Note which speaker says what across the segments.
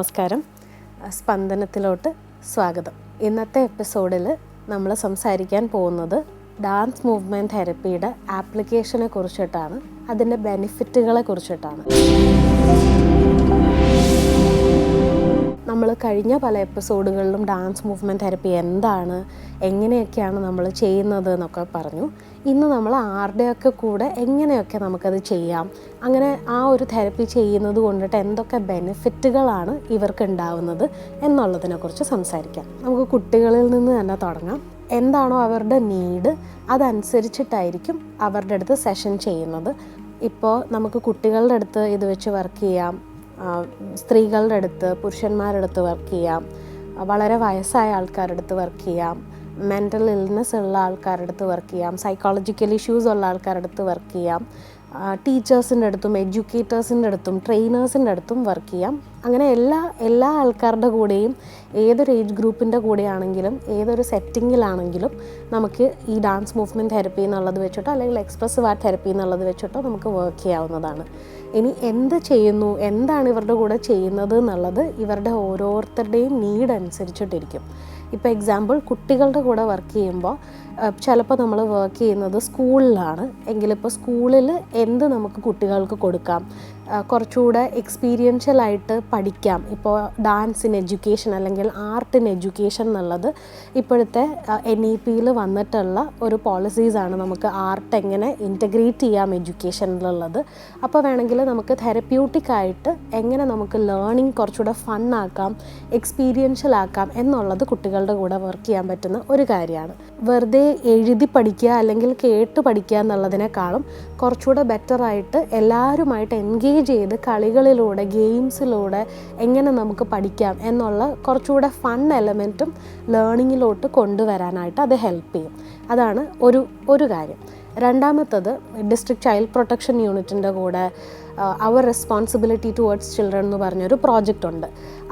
Speaker 1: നമസ്കാരം. സ്പന്ദനത്തിലോട്ട് സ്വാഗതം. ഇന്നത്തെ എപ്പിസോഡിൽ നമ്മൾ സംസാരിക്കാൻ പോകുന്നത് ഡാൻസ് മൂവ്മെന്റ് തെറപ്പിയുടെ ആപ്ലിക്കേഷനെ കുറിച്ചിട്ടാണ്. അതിന്റെ ബെനിഫിറ്റുകളെ കുറിച്ചിട്ടാണ്. നമ്മൾ കഴിഞ്ഞ പല എപ്പിസോഡുകളിലും ഡാൻസ് മൂവ്മെന്റ് തെറപ്പി എന്താണ് എങ്ങനെയൊക്കെയാണ് നമ്മൾ ചെയ്യുന്നത് എന്നൊക്കെ പറഞ്ഞു. ഇന്ന് നമ്മൾ ആരുടെയൊക്കെ കൂടെ എങ്ങനെയൊക്കെ നമുക്കത് ചെയ്യാം? അങ്ങനെ ആ ഒരു തെറപ്പി ചെയ്യുന്നത് കൊണ്ടിട്ട് എന്തൊക്കെ ബെനിഫിറ്റുകളാണ് ഇവർക്ക് ഉണ്ടാവുന്നത് എന്നുള്ളതിനെക്കുറിച്ച് സംസാരിക്കാം. നമുക്ക് കുട്ടികളിൽ നിന്ന് തന്നെ തുടങ്ങാം. എന്താണോ അവരുടെ നീഡ് അതനുസരിച്ചിട്ടായിരിക്കും അവരുടെ അടുത്ത് സെഷൻ ചെയ്യുന്നത്. ഇപ്പോൾ നമുക്ക് കുട്ടികളുടെ അടുത്ത് ഇത് വെച്ച് വർക്ക് ചെയ്യാം. സ്ത്രീകളുടെ അടുത്ത് പുരുഷന്മാരുടെ അടുത്ത് വർക്ക് ചെയ്യാം. വളരെ വയസ്സായ ആൾക്കാരുടെ അടുത്ത് വർക്ക് ചെയ്യാം. മെന്റൽ ഇൽനെസ് ഉള്ള ആൾക്കാരുടെ അടുത്ത് വർക്ക് ചെയ്യാം. സൈക്കോളജിക്കൽ ഇഷ്യൂസ് ഉള്ള ആൾക്കാരുടെ അടുത്ത് വർക്ക് ചെയ്യാം. ടീച്ചേഴ്സിന്റെ അടുത്തും എഡ്യൂക്കേറ്റേഴ്സിന്റെ അടുത്തും ട്രെയിനേഴ്സിന്റെ അടുത്തും വർക്ക് ചെയ്യാം. അങ്ങനെ എല്ലാ എല്ലാ ആൾക്കാരുടെ കൂടെയും ഏതൊരു ഏജ് ഗ്രൂപ്പിന്റെ കൂടെയാണെങ്കിലും ഏതൊരു സെറ്റിങ്ങിലാണെങ്കിലും നമുക്ക് ഈ ഡാൻസ് മൂവ്മെന്റ് തെറപ്പി എന്നുള്ളത് വെച്ചിട്ടോ അല്ലെങ്കിൽ എക്സ്പ്രസീവ് ആർട്ട് തെറപ്പി എന്നുള്ളത് വെച്ചിട്ടോ നമുക്ക് വർക്ക് ചെയ്യാവുന്നതാണ്. ഇനി എന്ത് ചെയ്യുന്നു എന്താണ് ഇവരുടെ കൂടെ ചെയ്യുന്നത് എന്നുള്ളത് ഇവരുടെ ഓരോരുത്തരുടെയും നീഡ് അനുസരിച്ചിട്ടിരിക്കും. ഇപ്പോൾ എക്സാമ്പിൾ കുട്ടികളുടെ കൂടെ വർക്ക് ചെയ്യുമ്പോൾ ചിലപ്പോൾ നമ്മൾ വർക്ക് ചെയ്യുന്നത് സ്കൂളിലാണ് എങ്കിലിപ്പോൾ സ്കൂളിൽ എന്ത് നമുക്ക് കുട്ടികൾക്ക് കൊടുക്കാം? കുറച്ചുകൂടെ എക്സ്പീരിയൻഷ്യലായിട്ട് പഠിക്കാം. ഇപ്പോൾ ഡാൻസ് ഇൻ എഡ്യൂക്കേഷൻ അല്ലെങ്കിൽ ആർട്ട് ഇൻ എഡ്യൂക്കേഷൻ എന്നുള്ളത് ഇപ്പോഴത്തെ എൻ ഇ പിയിൽ വന്നിട്ടുള്ള ഒരു പോളിസീസാണ് നമുക്ക് ആർട്ട് എങ്ങനെ ഇന്റഗ്രേറ്റ് ചെയ്യാം എഡ്യൂക്കേഷനിലുള്ളത് അപ്പോൾ വേണമെങ്കിൽ നമുക്ക് തെറപ്യൂട്ടിക് ആയിട്ട് എങ്ങനെ നമുക്ക് ലേണിംഗ് കുറച്ചുകൂടെ ഫണ്ണാക്കാം എക്സ്പീരിയൻഷ്യൽ ആക്കാം എന്നുള്ളത് കുട്ടികളുടെ കൂടെ വർക്ക് ചെയ്യാൻ പറ്റുന്ന ഒരു കാര്യമാണ്. വെറുതെ എഴുതി പഠിക്കുക അല്ലെങ്കിൽ കേട്ട് പഠിക്കുക എന്നുള്ളതിനേക്കാളും കുറച്ചുകൂടെ ബെറ്ററായിട്ട് എല്ലാവരുമായിട്ട് എൻഗേജ് ചെയ്ത് കളികളിലൂടെ ഗെയിംസിലൂടെ എങ്ങനെ നമുക്ക് പഠിക്കാം എന്നുള്ള കുറച്ചുകൂടെ ഫൺ എലമെന്റും ലേണിങ്ങിലോട്ട് കൊണ്ടുവരാനായിട്ട് അത് ഹെൽപ്പ് ചെയ്യും. അതാണ് ഒരു ഒരു കാര്യം. രണ്ടാമത്തത് ഡിസ്ട്രിക്ട് ചൈൽഡ് പ്രൊട്ടക്ഷൻ യൂണിറ്റിന്റെ കൂടെ അവർ റെസ്പോൺസിബിലിറ്റി ടുവേർഡ്സ് ചിൽഡ്രൻ എന്ന് പറഞ്ഞൊരു പ്രോജക്റ്റ് ഉണ്ട്.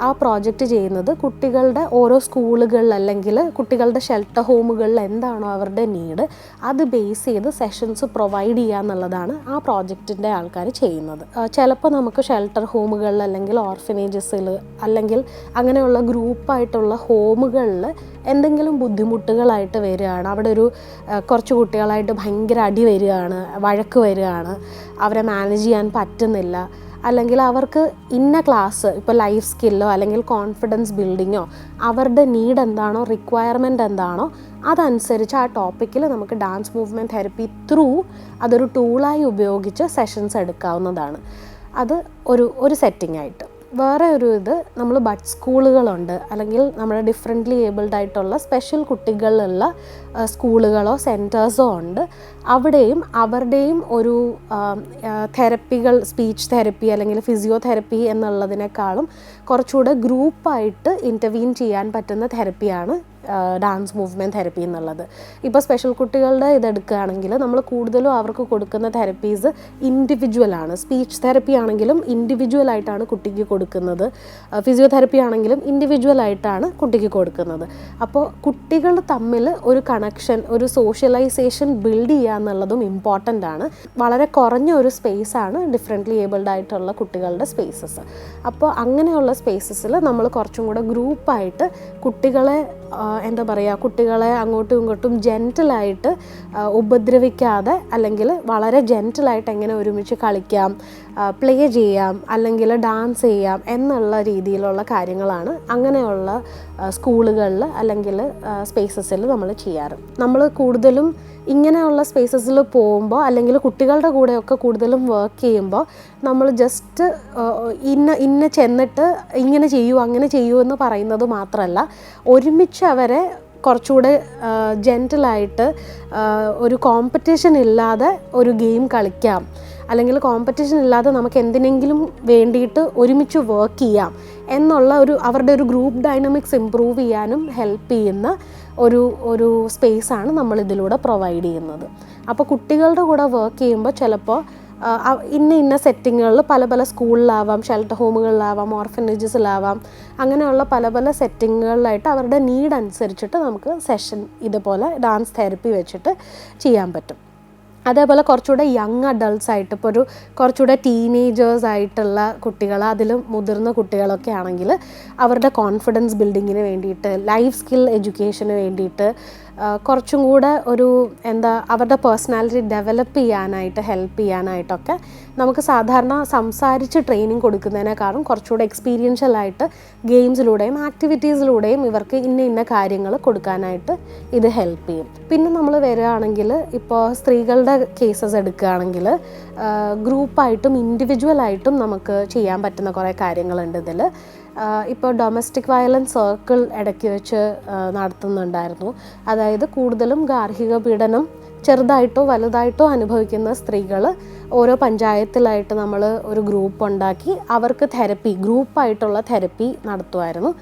Speaker 1: ആ പ്രോജക്റ്റ് ചെയ്യുന്നത് കുട്ടികളുടെ ഓരോ സ്കൂളുകളിൽ അല്ലെങ്കിൽ കുട്ടികളുടെ ഷെൽട്ടർ ഹോമുകളിൽ എന്താണോ അവരുടെ നീഡ് അത് ബേസ് ചെയ്ത് സെഷൻസ് പ്രൊവൈഡ് ചെയ്യുക എന്നുള്ളതാണ് ആ പ്രോജക്റ്റിന്റെ ആൾക്കാർ ചെയ്യുന്നത്. ചിലപ്പോൾ നമുക്ക് ഷെൽട്ടർ ഹോമുകളിൽ അല്ലെങ്കിൽ ഓർഫനേജസിൽ അല്ലെങ്കിൽ അങ്ങനെയുള്ള ഗ്രൂപ്പായിട്ടുള്ള ഹോമുകളിൽ എന്തെങ്കിലും ബുദ്ധിമുട്ടുകളായിട്ട് വരികയാണ്. അവിടെ ഒരു കുറച്ച് കുട്ടികളായിട്ട് ഭയങ്കര അടി വരികയാണ് വഴക്ക് വരികയാണ്. അവരെ മാനേജ് ചെയ്യാൻ പറ്റുന്നില്ല. അല്ലെങ്കിൽ അവർക്ക് ഇന്ന ക്ലാസ് ഇപ്പോൾ ലൈഫ് സ്കില്ലോ അല്ലെങ്കിൽ കോൺഫിഡൻസ് ബിൽഡിങ്ങോ അവരുടെ നീഡ് എന്താണോ റിക്വയർമെന്റ് എന്താണോ അതനുസരിച്ച് ആ ടോപ്പിക്കിൽ നമുക്ക് ഡാൻസ് മൂവ്മെന്റ് തെറപ്പി ത്രൂ അതൊരു ടൂളായി ഉപയോഗിച്ച് സെഷൻസ് എടുക്കാവുന്നതാണ്. അത് ഒരു ഒരു സെറ്റിംഗ് ആയിട്ട്. വേറെ ഒരു ഇത് നമ്മൾ ബഡ് സ്കൂളുകളുണ്ട്. അല്ലെങ്കിൽ നമ്മുടെ ഡിഫറെന്റ്ലി ഏബിൾഡ് ആയിട്ടുള്ള സ്പെഷ്യൽ കുട്ടികളുള്ള സ്കൂളുകളോ സെന്റേഴ്സോ ഉണ്ട്. അവിടെയും അവരുടെയും ഒരു തെറപ്പികൾ സ്പീച്ച് തെറപ്പി അല്ലെങ്കിൽ ഫിസിയോതെറപ്പി എന്നുള്ളതിനേക്കാളും കുറച്ചുകൂടെ ഗ്രൂപ്പായിട്ട് ഇന്റർവീൻ ചെയ്യാൻ പറ്റുന്ന തെറപ്പിയാണ് ഡാൻസ് മൂവ്മെന്റ് തെറപ്പി എന്നുള്ളത്. ഇപ്പോൾ സ്പെഷ്യൽ കുട്ടികളുടെ ഇതെടുക്കുകയാണെങ്കിൽ നമ്മൾ കൂടുതലും അവർക്ക് കൊടുക്കുന്ന തെറപ്പീസ് ഇൻഡിവിജ്വൽ ആണ്. സ്പീച്ച് തെറപ്പി ആണെങ്കിലും ഇൻഡിവിജ്വൽ ആയിട്ടാണ് കുട്ടിക്ക് കൊടുക്കുന്നത്. ഫിസിയോതെറപ്പി ആണെങ്കിലും ഇൻഡിവിജ്വൽ ആയിട്ടാണ് കുട്ടിക്ക് കൊടുക്കുന്നത്. അപ്പോൾ കുട്ടികൾ തമ്മിൽ ഒരു കണക്ഷൻ ഒരു സോഷ്യലൈസേഷൻ ബിൽഡ് ചെയ്യുക എന്നുള്ളതും ഇമ്പോർട്ടന്റ് ആണ്. വളരെ കുറഞ്ഞ ഒരു സ്പേസ് ആണ് ഡിഫറെന്റ്ലി ഏബിൾഡ് ആയിട്ടുള്ള കുട്ടികളുടെ സ്പേസസ് അപ്പോൾ അങ്ങനെയുള്ള സ്പേസസിൽ നമ്മൾ കുറച്ചും കൂടെ ഗ്രൂപ്പായിട്ട് കുട്ടികളെ എന്താ പറയുക കുട്ടികളെ അങ്ങോട്ടും ഇങ്ങോട്ടും ജെന്റലായിട്ട് ഉപദ്രവിക്കാതെ അല്ലെങ്കിൽ വളരെ ജെന്റലായിട്ട് എങ്ങനെ ഒരുമിച്ച് കളിക്കാം പ്ലേ ചെയ്യാം അല്ലെങ്കിൽ ഡാൻസ് ചെയ്യാം എന്നുള്ള രീതിയിലുള്ള കാര്യങ്ങളാണ് അങ്ങനെയുള്ള സ്കൂളുകളിൽ അല്ലെങ്കിൽ സ്പേസസിൽ നമ്മൾ ചെയ്യാറ്. നമ്മൾ കൂടുതലും ഇങ്ങനെയുള്ള സ്പേസസിൽ പോകുമ്പോൾ അല്ലെങ്കിൽ കുട്ടികളുടെ കൂടെയൊക്കെ കൂടുതലും വർക്ക് ചെയ്യുമ്പോൾ നമ്മൾ ജസ്റ്റ് ഇന്ന ഇന്ന ചെന്നിട്ട് ഇങ്ങനെ ചെയ്യൂ അങ്ങനെ ചെയ്യൂ എന്ന് പറയുന്നത് മാത്രമല്ല ഒരുമിച്ച് അവരെ കുറച്ചുകൂടെ ജെന്റലായിട്ട് ഒരു കോമ്പറ്റീഷൻ ഇല്ലാതെ ഒരു ഗെയിം കളിക്കാം. അല്ലെങ്കിൽ കോമ്പറ്റീഷൻ ഇല്ലാതെ നമുക്ക് എന്തിനെങ്കിലും വേണ്ടിയിട്ട് ഒരുമിച്ച് വർക്ക് ചെയ്യാം. എന്നുള്ള ഒരു അവരുടെ ഒരു ഗ്രൂപ്പ് ഡൈനമിക്സ് ഇമ്പ്രൂവ് ചെയ്യാനും ഹെൽപ്പ് ചെയ്യുന്ന ഒരു ഒരു സ്പേസാണ് നമ്മൾ ഇതിലൂടെ പ്രൊവൈഡ് ചെയ്യുന്നത്. അപ്പോൾ കുട്ടികളുടെ കൂടെ വർക്ക് ചെയ്യുമ്പോൾ ചിലപ്പോൾ ഇന്ന ഇന്ന സെറ്റിങ്ങുകളിൽ പല പല സ്കൂളിലാവാം ഷെൽട്ടർ ഹോമുകളിലാവാം ഓർഫനേജസിലാവാം അങ്ങനെയുള്ള പല പല സെറ്റിങ്ങുകളിലായിട്ട് അവരുടെ നീഡ് അനുസരിച്ചിട്ട് നമുക്ക് സെഷൻ ഇതുപോലെ ഡാൻസ് തെറപ്പി വെച്ചിട്ട് ചെയ്യാൻ പറ്റും. അതേപോലെ കുറച്ചുകൂടെ യങ് അഡൾട്ട്സ് ആയിട്ട് ഇപ്പോൾ ഒരു കുറച്ചുകൂടെ ടീനേജേഴ്സ് ആയിട്ടുള്ള കുട്ടികൾ അതിലും മുതിർന്ന കുട്ടികളൊക്കെ ആണെങ്കിൽ അവരുടെ കോൺഫിഡൻസ് ബിൽഡിങ്ങിന് വേണ്ടിയിട്ട് ലൈഫ് സ്കിൽ എഡ്യൂക്കേഷന് വേണ്ടിയിട്ട് കുറച്ചും കൂടെ ഒരു എന്താ അവരുടെ പേഴ്സണാലിറ്റി ഡെവലപ്പ് ചെയ്യാനായിട്ട് ഹെൽപ്പ് ചെയ്യാനായിട്ടൊക്കെ നമുക്ക് സാധാരണ സംസാരിച്ച് ട്രെയിനിങ് കൊടുക്കുന്നതിനേക്കാളും കുറച്ചുകൂടെ എക്സ്പീരിയൻഷ്യലായിട്ട് ഗെയിംസിലൂടെയും ആക്ടിവിറ്റീസിലൂടെയും ഇവർക്ക് ഇന്ന ഇന്ന കാര്യങ്ങൾ കൊടുക്കാനായിട്ട് ഇത് ഹെൽപ്പ് ചെയ്യും. പിന്നെ നമ്മൾ വരികയാണെങ്കിൽ ഇപ്പോൾ സ്ത്രീകളുടെ കേസസ് എടുക്കുകയാണെങ്കിൽ ഗ്രൂപ്പായിട്ടും ഇൻഡിവിജ്വലായിട്ടും നമുക്ക് ചെയ്യാൻ പറ്റുന്ന കുറേ കാര്യങ്ങളുണ്ട് ഇതിൽ ഇപ്പോൾ ഡൊമസ്റ്റിക് വയലൻസ് സർക്കിൾ ഇടയ്ക്ക് വെച്ച് നടത്തുന്നുണ്ടായിരുന്നു. അതായത് കൂടുതലും ഗാർഹിക പീഡനം ചെറുതായിട്ടോ വലുതായിട്ടോ അനുഭവിക്കുന്ന സ്ത്രീകൾ ഓരോ പഞ്ചായത്തിലായിട്ട് നമ്മൾ ഒരു ഗ്രൂപ്പ് ഉണ്ടാക്കി അവർക്ക് തെരപ്പി ഗ്രൂപ്പായിട്ടുള്ള തെരപ്പി നടത്തുമായിരുന്നു.